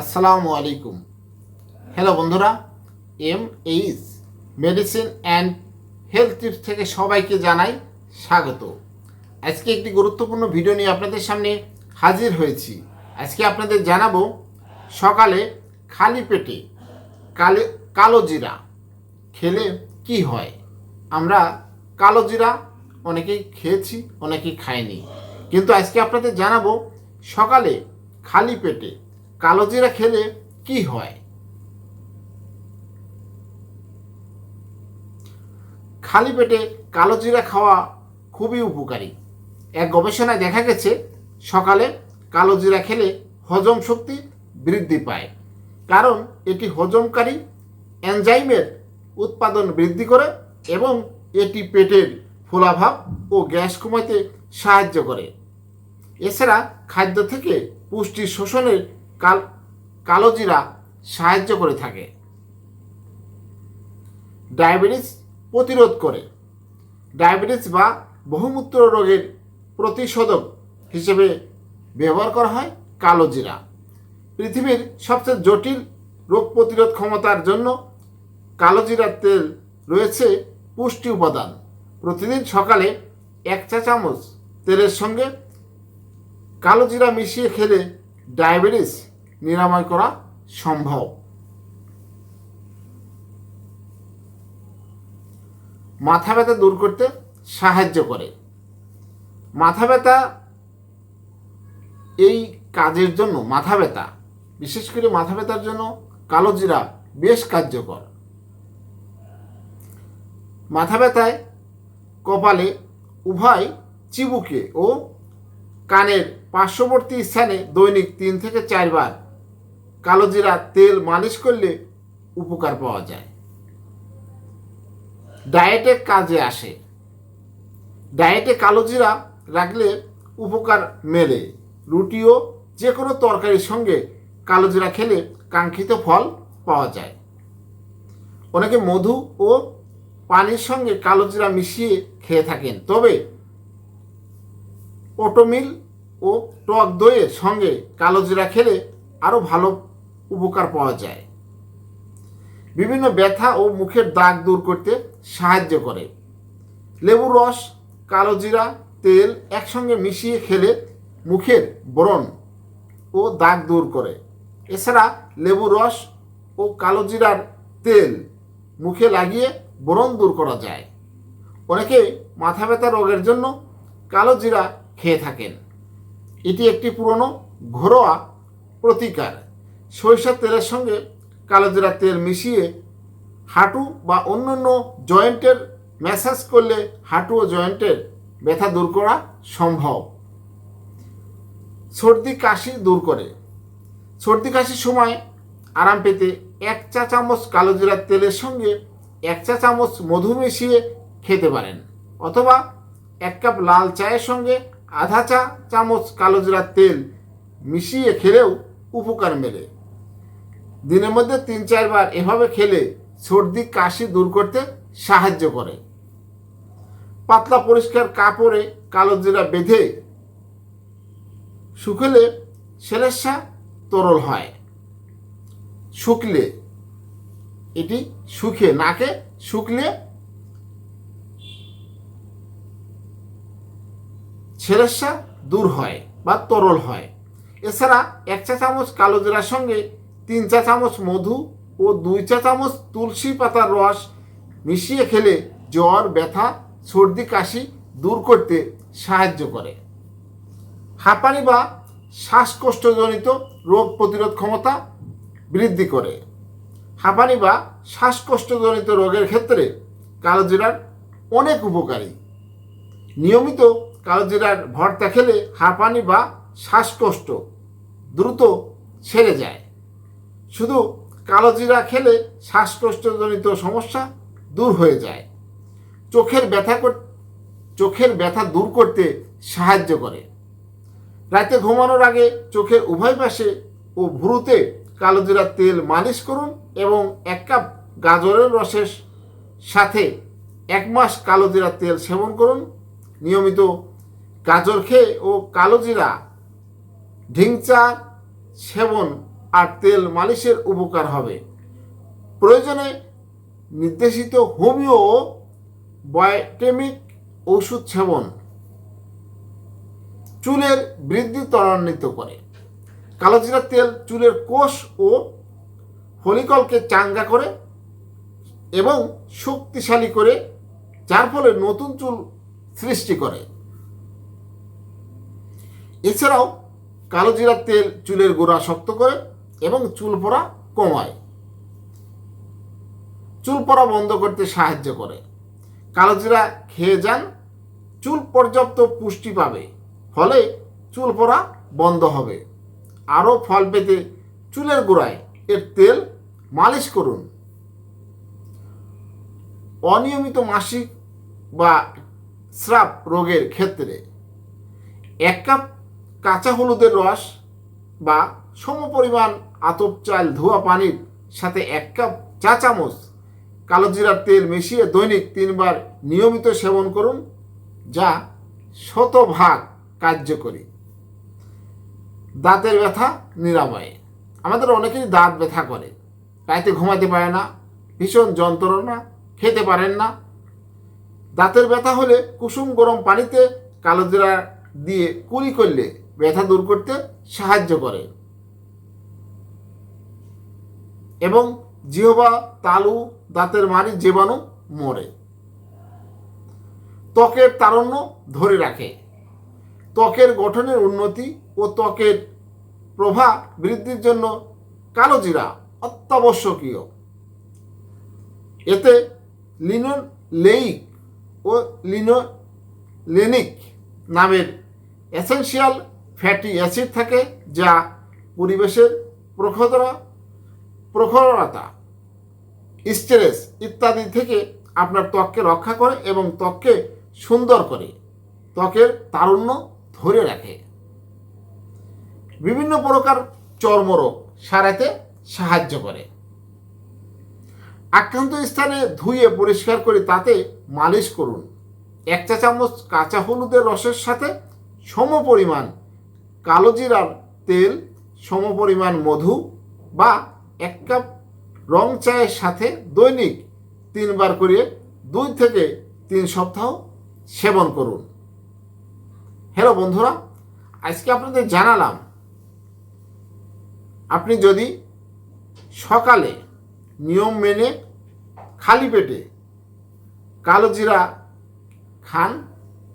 আসসালামু আলাইকুম। হ্যালো বন্ধুরা। M H medicine and health tips থেকে সবাইকে জানাই স্বাগত। আজকে একটি গুরুত্বপূর্ণ ভিডিও নিয়ে আপনাদের সামনে হাজির হয়েছি। আজকে আপনাদের জানাব সকালে খালি পেটে কালে কালো জিরা খেলে কি হয়? আমরা কালো জিরা অনেকেই খেয়েছি, অনেকেই খাইনি। কিন্তু আজকে আপনাদের জানাব সকালে খালি পেটে কালো জিরা খেলে কি হয়? খালি পেটে কালো জিরা খাওয়া খুবই উপকারী। এক গবেষণায় দেখা গেছে, সকালে কালো জিরা খেলে হজম শক্তি বৃদ্ধি পায়। কারণ এটি হজমকারী এনজাইমের উৎপাদন বৃদ্ধি করে এবং এটি পেটের ফোলাভাব ও গ্যাস কমাতে সাহায্য করে। এছাড়া খাদ্য থেকে পুষ্টি শোষণের কাল, কালোজিরা সাহায্য করে থাকে। ডায়াবেটিস প্রতিরোধ করে। ডায়াবেটিস বা বহুমূত্র রোগের প্রতিষেধক হিসেবে ব্যবহার করা হয় কালোজিরা। পৃথিবীর সবচেয়ে জটিল রোগ প্রতিরোধ ক্ষমতার জন্য কালোজিরার তেল রয়েছে পুষ্টি উপাদান। প্রতিদিন সকালে এক চা চামচ তেলের সঙ্গে কালো জিরা মিশিয়ে খেলে ডায়াবেটিস নিরাময় করা সম্ভব। মাথা ব্যথা দূর করতে সাহায্য করে। মাথা ব্যথা এই কাজের জন্য, মাথা ব্যথা, বিশেষ করে মাথা ব্যথার জন্য কালো জিরা বেশ কার্যকর। মাথা ব্যথায় কপালে উভয় চিবুকে ও কানের পার্শ্ববর্তী স্থানে দৈনিক তিন থেকে চারবার কালোজিরা তেল মালিশ করলে উপকার পাওয়া যায়। ডায়েটে কাজে আসে। ডায়েটে কালোজিরা রাখলে উপকার মেলে। রুটিও যে কোনো তরকারির সঙ্গে কালোজিরা খেলে কাঙ্ক্ষিত ফল পাওয়া যায়। অনেকে মধু ও পানির সঙ্গে কালোজিরা মিশিয়ে খেয়ে থাকেন। তবে ওটোমিল ও টক দইয়ের সঙ্গে কালো জিরা খেলে আরও ভালো উপকার পাওয়া যায়। বিভিন্ন ব্যথা ও মুখের দাগ দূর করতে সাহায্য করে। লেবুর রস, কালো জিরা, তেল একসঙ্গে মিশিয়ে খেলে মুখের ব্রণ ও দাগ দূর করে। এছাড়া লেবুর রস ও কালো জিরার তেল মুখে লাগিয়ে ব্রণ দূর করা যায়। অনেকে মাথা ব্যথা রোগের জন্য কালো জিরা খেয়ে থাকেন। এটি একটি পুরনো ঘরোয়া প্রতিকার। সরিষার তেলের সঙ্গে কালোজিরা তেল মিশিয়ে হাঁটু বা অন্যান্য জয়েন্টের ম্যাসাজ করলে হাঁটু ও জয়েন্টের ব্যথা দূর করা সম্ভব। সর্দি কাশি দূর করে। সর্দি কাশির সময় আরাম পেতে এক চা চামচ কালোজিরার তেলের সঙ্গে এক চা চামচ মধু মিশিয়ে খেতে পারেন অথবা এক কাপ লাল চায়ের সঙ্গে আধা চা, চামচ কালো জিরার তেল মিশিয়ে খেলেও উপকার মেলে। দিনের মধ্যে তিন, চারবার এভাবে খেলে সর্দি, কাশি দূর করতে সাহায্য করে। পাতলা পরিষ্কার কাপড়ে কালো জিরা বেঁধে শুকলে সেলেসা তরল হয়। শুকলে, এটি শুকিয়ে, নাকে শুকলে ছেলেসা দূর হয় বা তরল হয়। এছাড়া এক চা চামচ কালো জিরার সঙ্গে তিন চা চামচ মধু ও দুই চা চামচ তুলসী পাতার রস মিশিয়ে খেলে জ্বর, ব্যথা, সর্দি, কাশি দূর করতে সাহায্য করে। হাঁপানি বা শ্বাসকষ্টজনিত রোগ প্রতিরোধ ক্ষমতা বৃদ্ধি করে। হাঁপানি বা শ্বাসকষ্টজনিত রোগের ক্ষেত্রে কালোজিরার অনেক উপকারী। নিয়মিত কালোজিরার ভর্তা খেলে হাঁপানি বা শ্বাসকষ্ট দ্রুত সেরে যায়। শুধু কালোজিরা খেলে শ্বাসকষ্টজনিত সমস্যা দূর হয়ে যায়। চোখের ব্যথা চোখের ব্যথা দূর করতে সাহায্য করে। রাতে ঘুমানোর আগে চোখের উভয় পাশে ও ভুরুতে কালোজিরার তেল মালিশ করুন এবং এক কাপ গাজরের রসের সাথে এক মাস কালোজিরার তেল সেবন করুন। নিয়মিত গাজর খেয়ে ও কালো জিরা, ঢিংচা, সেবন আর তেল মালিশের উপকার হবে। প্রয়োজনে নির্দেশিত হোমিও বায়োটেমিক ওষুধ সেবন চুলের বৃদ্ধি ত্বরান্বিত করে। কালোজিরা তেল চুলের কোষ ও ফলিকলকে চাঙ্গা করে এবং শক্তিশালী করে, যার ফলে নতুন চুল সৃষ্টি করে। এছাড়াও কালোজিরার তেল চুলের গোড়া শক্ত করে এবং চুল পড়া কমায়। চুল পড়া বন্ধ করতে সাহায্য করে। কালোজিরা খেয়ে যান, চুল পর্যাপ্ত পুষ্টি পাবে, ফলে চুল পড়া বন্ধ হবে। আরও ফল পেতে চুলের গোড়ায় এর তেল মালিশ করুন। অনিয়মিত মাসিক বা স্রাব রোগের ক্ষেত্রে এক কাপ কাঁচা হলুদের রস বা সমপরিমাণ আতপ চাল, ধোয়া পানির সাথে এক কাপ চা চামচ কালোজিরার তেল মিশিয়ে দৈনিক তিনবার নিয়মিত সেবন করুন, যা শতভাগ কার্যকরী। দাঁতের ব্যথা নিরাময়ে। আমাদের অনেকেই দাঁত ব্যথা করে। রাতে ঘুমাতে পারে না, ভীষণ যন্ত্রণা, খেতে পারেন না। দাঁতের ব্যথা হলে কুসুম গরম পানিতে কালোজিরা দিয়ে কুলি করলে ব্যথা দূর করতে সাহায্য করে। এবং জিহবা, তালু, দাঁতের মারি জীবাণু মরে। ত্বকের তারণ্য ধরে রাখে। ত্বকের গঠনের উন্নতি ও ত্বকের প্রভা বৃদ্ধির জন্য কালোজিরা অত্যাবশ্যকীয়। এতে লিনোলেইক ও লিনো লেনিক নামের এসেনশিয়াল ফ্যাটি অ্যাসিড থাকে যা পরিবেশের প্রখরতা প্রখরতা, স্ট্রেস ইত্যাদি থেকে আপনার ত্বককে রক্ষা করে এবং ত্বককে সুন্দর করে, ত্বকের তারুণ্য ধরে রাখে। বিভিন্ন প্রকার চর্মরোগ সারাতে সাহায্য করে। আক্রান্ত স্থানে ধুয়ে পরিষ্কার করে তাতে মালিশ করুন। এক চা চামচ কাঁচা হলুদের রসের সাথে সম পরিমাণ কালোজিরার তেল সম পরিমাণ মধু বা এক কাপ রং চায়ের সাথে দৈনিক তিনবার করে দুই থেকে তিন সপ্তাহ সেবন করুন। হ্যালো বন্ধুরা, আজকে আপনাদের জানালাম, আপনি যদি সকালে নিয়ম মেনে খালি পেটে কালো জিরা খান,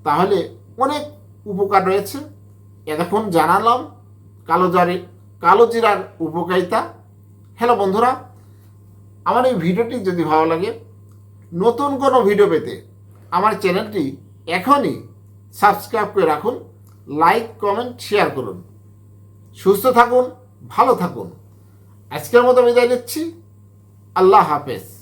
তাহলে অনেক উপকার রয়েছে। এতক্ষণ জানালাম কালো জারি, কালো জিরার উপকারিতা। হ্যালো বন্ধুরা, আমার এই ভিডিওটি যদি ভালো লাগে, নতুন কোনো ভিডিও পেতে আমার চ্যানেলটি এখনই সাবস্ক্রাইব করে রাখুন, লাইক, কমেন্ট, শেয়ার করুন। সুস্থ থাকুন, ভালো থাকুন। আজকের মতো বিদায় নিচ্ছি। আল্লাহ হাফেজ।